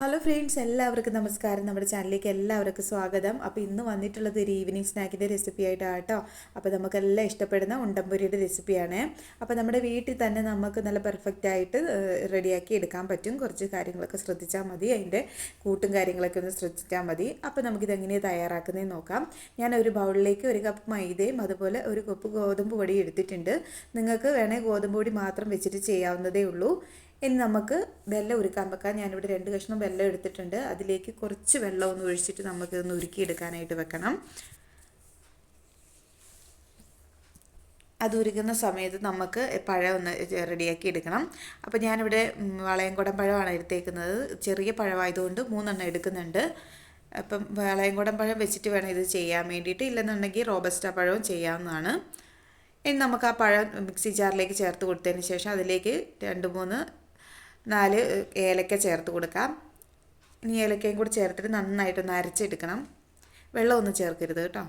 Hello friends എല്ലാവർക്കും നമസ്കാരം. നമ്മുടെ ചാനലിലേക്ക് എല്ലാവർക്കും സ്വാഗതം. അപ്പോൾ ഇന്ന് വന്നിട്ടുള്ളത് ഒരു ഈവനിങ് സ്നാക്കിന്റെ റെസിപ്പി ആയിട്ടാണ് കേട്ടോ അപ്പോൾ നമുക്കെല്ലാം ഇഷ്ടപ്പെടുന്ന ഉണ്ടംപൊരിയുടെ റെസിപ്പിയാണ് അപ്പോൾ നമ്മുടെ വീട്ടിൽ തന്നെ നമുക്ക് നല്ല പെർഫെക്റ്റ് ആയിട്ട് റെഡിയാക്കി എടുക്കാൻ പറ്റും. കുറച്ച് കാര്യങ്ങളൊക്കെ ശ്രദ്ധിച്ചാൽ മതി. അതിന്റെ കൂട്ടും കാര്യങ്ങളൊക്കെ ഒന്ന് ശ്രദ്ധിച്ചാൽ മതി. അപ്പോൾ നമുക്കിത് എങ്ങനെയാണ് തയ്യാറാക്കുന്നതെന്ന് നോക്കാം. ഞാൻ ഒരു ബൗളിലേക്ക് ഒരു കപ്പ് മൈദയും അതുപോലെ ഒരു കപ്പ് ഗോതമ്പ് പൊടി എടുത്തിട്ടുണ്ട്. നിങ്ങൾക്ക് വേണേൽ ഗോതമ്പ് പൊടി മാത്രം വെച്ചിട്ട് ചെയ്യാവുന്നതേ ഉള്ളൂ. ഇനി നമുക്ക് വെല്ലം ഉരുക്കാൻ വെക്കാം. ഞാനിവിടെ രണ്ട് കഷ്ണം വെല്ലം എടുത്തിട്ടുണ്ട്. അതിലേക്ക് കുറച്ച് വെള്ളം ഒന്ന് ഒഴിച്ചിട്ട് നമുക്ക് ഇതൊന്ന് ഉരുക്കിയെടുക്കാനായിട്ട് വെക്കണം. അത് ഉരുക്കുന്ന സമയത്ത് നമുക്ക് പഴം ഒന്ന് റെഡിയാക്കി എടുക്കണം. അപ്പോൾ ഞാനിവിടെ വളയംകുടം പഴമാണ് എടുത്തേക്കുന്നത്. ചെറിയ പഴമായതുകൊണ്ട് മൂന്നെണ്ണം എടുക്കുന്നുണ്ട്. അപ്പം വളയംകുടം പഴം വെച്ചിട്ട് വേണം ഇത് ചെയ്യാൻ വേണ്ടിയിട്ട്. ഇല്ലെന്നുണ്ടെങ്കിൽ റോബസ്റ്റ പഴവും ചെയ്യാവുന്നതാണ്. ഇനി നമുക്ക് ആ പഴം മിക്സി ജാറിലേക്ക് ചേർത്ത് കൊടുത്തതിന് ശേഷം അതിലേക്ക് രണ്ട് മൂന്ന് നാല് ഏലക്ക ചേർത്ത് കൊടുക്കാം. ഇനി ഏലക്കയും കൂടി ചേർത്തിട്ട് നന്നായിട്ടൊന്ന് അരച്ചെടുക്കണം. വെള്ളമൊന്നും ചേർക്കരുത് കേട്ടോ.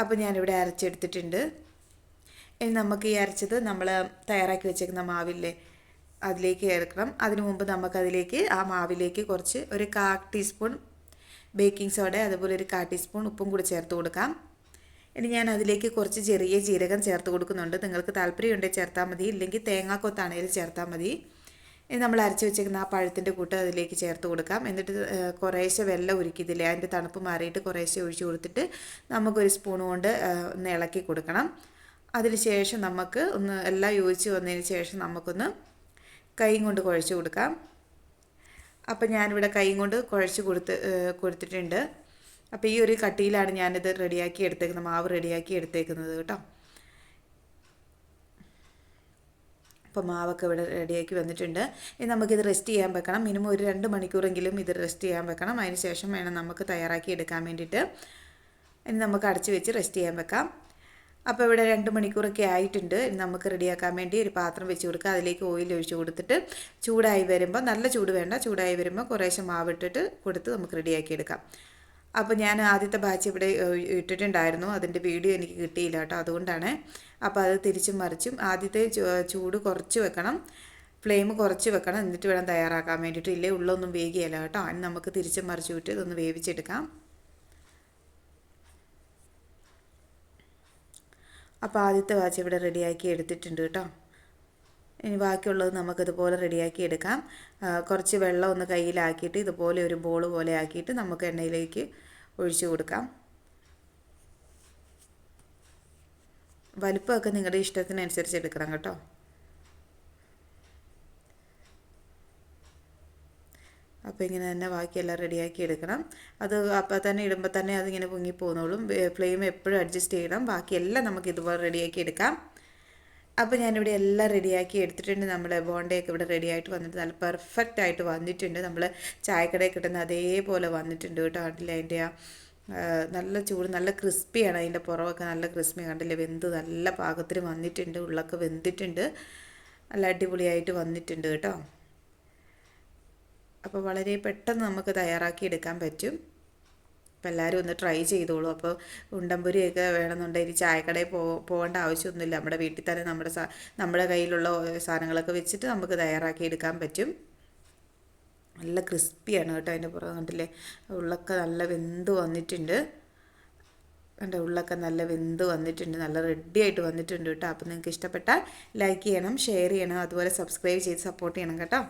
അപ്പോൾ ഞാനിവിടെ അരച്ചെടുത്തിട്ടുണ്ട്. ഇനി നമുക്ക് ഈ അരച്ചത് നമ്മൾ തയ്യാറാക്കി വെച്ചേക്കുന്ന മാവില്ലേ അതിലേക്ക് ചേർക്കണം. അതിനു മുമ്പ് നമുക്കതിലേക്ക് ആ മാവിലേക്ക് കുറച്ച് ഒരു കാ ടീസ്പൂൺ ബേക്കിംഗ് സോഡ അതുപോലെ ഒരു കാ ടീസ്പൂൺ ഉപ്പും കൂടി ചേർത്ത് കൊടുക്കാം. ഇനി ഞാൻ അതിലേക്ക് കുറച്ച് ചെറിയ ജീരകം ചേർത്ത് കൊടുക്കുന്നുണ്ട്. നിങ്ങൾക്ക് താല്പര്യമുണ്ടെങ്കിൽ ചേർത്താൽ മതി. ഇല്ലെങ്കിൽ തേങ്ങാക്കൊത്താണെങ്കിലും ചേർത്താൽ മതി. ഇനി നമ്മൾ അരച്ച് വെച്ചേക്കുന്ന ആ പഴത്തിന്റെ കൂട്ട് അതിലേക്ക് ചേർത്ത് കൊടുക്കാം. എന്നിട്ട് കുറേശ്ശെ വെള്ളം ഉരുക്കിയതില്ലേ അതിന്റെ തണുപ്പ് മാറിയിട്ട് കുറേശ്ശെ ഒഴിച്ചു കൊടുത്തിട്ട് നമുക്കൊരു സ്പൂൺ കൊണ്ട് ഒന്ന് ഇളക്കി കൊടുക്കണം. അതിന് ശേഷം നമുക്ക് ഒന്ന് എല്ലാം യോജിച്ച് വന്നതിന് ശേഷം നമുക്കൊന്ന് കൈ കൊണ്ട് കുഴച്ച് കൊടുക്കാം. അപ്പം ഞാനിവിടെ കൈ കൊണ്ട് കുഴച്ച് കൊടുത്ത് കൊടുത്തിട്ടുണ്ട്. അപ്പോൾ ഈ ഒരു കട്ടിയിലാണ് ഞാനിത് റെഡിയാക്കി എടുത്തേക്കുന്നത് മാവ് റെഡിയാക്കി എടുത്തേക്കുന്നത് കേട്ടോ. അപ്പോൾ മാവൊക്കെ ഇവിടെ റെഡിയാക്കി വന്നിട്ടുണ്ട്. ഇനി നമുക്കിത് റെസ്റ്റ് ചെയ്യാൻ വെക്കണം. മിനിമം ഒരു രണ്ട് മണിക്കൂറെങ്കിലും ഇത് റെസ്റ്റ് ചെയ്യാൻ വെക്കണം. അതിന് ശേഷം വേണം നമുക്ക് തയ്യാറാക്കി എടുക്കാൻ വേണ്ടിയിട്ട്. ഇനി നമുക്ക് അടച്ചു വെച്ച് റെസ്റ്റ് ചെയ്യാൻ വെക്കാം. അപ്പോൾ ഇവിടെ രണ്ട് മണിക്കൂറൊക്കെ ആയിട്ടുണ്ട്. നമുക്ക് റെഡിയാക്കാൻ വേണ്ടി ഒരു പാത്രം വെച്ച് കൊടുക്കുക അതിലേക്ക് ഓയിൽ ഒഴിച്ച് കൊടുത്തിട്ട് ചൂടായി വരുമ്പോൾ നല്ല ചൂട് വേണ്ട ചൂടായി വരുമ്പോൾ കുറേശ്ശെ മാവിട്ടിട്ട് കൊടുത്ത് നമുക്ക് റെഡിയാക്കി എടുക്കാം. അപ്പോൾ ഞാൻ ആദ്യത്തെ ബാച്ച് ഇവിടെ ഇട്ടിട്ടുണ്ടായിരുന്നു. അതിന്റെ വീഡിയോ എനിക്ക് കിട്ടിയില്ല കേട്ടോ. അതുകൊണ്ടാണ്. അപ്പോൾ അത് തിരിച്ചും മറിച്ചും ആദ്യത്തെ ചൂട് കുറച്ച് വെക്കണം. ഫ്ലെയിം കുറച്ച് വെക്കണം. എന്നിട്ട് വേണം തയ്യാറാക്കാൻ വേണ്ടിയിട്ട്. ഇല്ലേ ഉള്ളൊന്നും വേഗിയല്ല കേട്ടോ. അതിന് നമുക്ക് തിരിച്ചും മറിച്ച് വിട്ട് ഇതൊന്ന് വേവിച്ചെടുക്കാം. അപ്പോൾ ആദ്യത്തെ ബാച്ച് ഇവിടെ റെഡിയാക്കി എടുത്തിട്ടുണ്ട് കേട്ടോ. ഇനി ബാക്കിയുള്ളത് നമുക്കിതുപോലെ റെഡിയാക്കി എടുക്കാം. കുറച്ച് വെള്ളം ഒന്ന് കയ്യിലാക്കിയിട്ട് ഇതുപോലെ ഒരു ബോൾ പോലെ ആക്കിയിട്ട് നമുക്ക് എണ്ണയിലേക്ക് ഒഴിച്ചു കൊടുക്കാം. വലുപ്പമൊക്കെ നിങ്ങളുടെ ഇഷ്ടത്തിനനുസരിച്ച് എടുക്കണം കേട്ടോ. അപ്പോൾ ഇങ്ങനെ തന്നെ ബാക്കിയെല്ലാം റെഡിയാക്കി എടുക്കണം. അത് അപ്പോൾ തന്നെ ഇടുമ്പോൾ തന്നെ അതിങ്ങനെ പൊങ്ങിപ്പോന്നോളും ഫ്ലെയിം എപ്പോഴും അഡ്ജസ്റ്റ് ചെയ്യണം. ബാക്കിയെല്ലാം നമുക്ക് ഇതുപോലെ റെഡിയാക്കി എടുക്കാം. അപ്പോൾ ഞാനിവിടെ എല്ലാം റെഡിയാക്കി എടുത്തിട്ടുണ്ട്. നമ്മൾ ബോണ്ടയൊക്കെ ഇവിടെ റെഡി ആയിട്ട് വന്നിട്ട് നല്ല പെർഫെക്റ്റ് ആയിട്ട് വന്നിട്ടുണ്ട്. നമ്മൾ ചായക്കടയിൽ കിട്ടുന്ന അതേപോലെ വന്നിട്ടുണ്ട് കേട്ടോ കണ്ടില്ല അതിന്റെ ആ നല്ല ചൂട് നല്ല ക്രിസ്പിയാണ് അതിന്റെ പുറമൊക്കെ നല്ല ക്രിസ്പി കണ്ടില്ലേ? വെന്ത് നല്ല പാകത്തിന് വന്നിട്ടുണ്ട്. ഉള്ളൊക്കെ വെന്തിട്ടുണ്ട്. നല്ല അടിപൊളിയായിട്ട് വന്നിട്ടുണ്ട് കേട്ടോ. അപ്പോൾ വളരെ പെട്ടെന്ന് നമുക്ക് തയ്യാറാക്കി എടുക്കാൻ പറ്റും. അപ്പോൾ എല്ലാവരും ഒന്ന് ട്രൈ ചെയ്തോളൂ. അപ്പോൾ ഉണ്ടംപുരിയൊക്കെ വേണമെന്നുണ്ടെങ്കിൽ ചായക്കടയിൽ പോ പോകേണ്ട ആവശ്യമൊന്നുമില്ല. നമ്മുടെ വീട്ടിൽ തന്നെ നമ്മുടെ നമ്മുടെ കയ്യിലുള്ള സാധനങ്ങളൊക്കെ വെച്ചിട്ട് നമുക്ക് തയ്യാറാക്കി എടുക്കാൻ പറ്റും. നല്ല ക്രിസ്പിയാണ് കേട്ടോ അതിന്റെ പുറം കണ്ടില്ലേ? ഉള്ളൊക്കെ നല്ല വെന്ത് വന്നിട്ടുണ്ട്. കണ്ടോ? ഉള്ളൊക്കെ നല്ല വെന്ത് വന്നിട്ടുണ്ട്. നല്ല റെഡി ആയിട്ട് വന്നിട്ടുണ്ട് കേട്ടോ. അപ്പോൾ നിങ്ങൾക്ക് ഇഷ്ടപ്പെട്ടാൽ ലൈക്ക് ചെയ്യണം ഷെയർ ചെയ്യണം അതുപോലെ സബ്സ്ക്രൈബ് ചെയ്ത് സപ്പോർട്ട് ചെയ്യണം കേട്ടോ.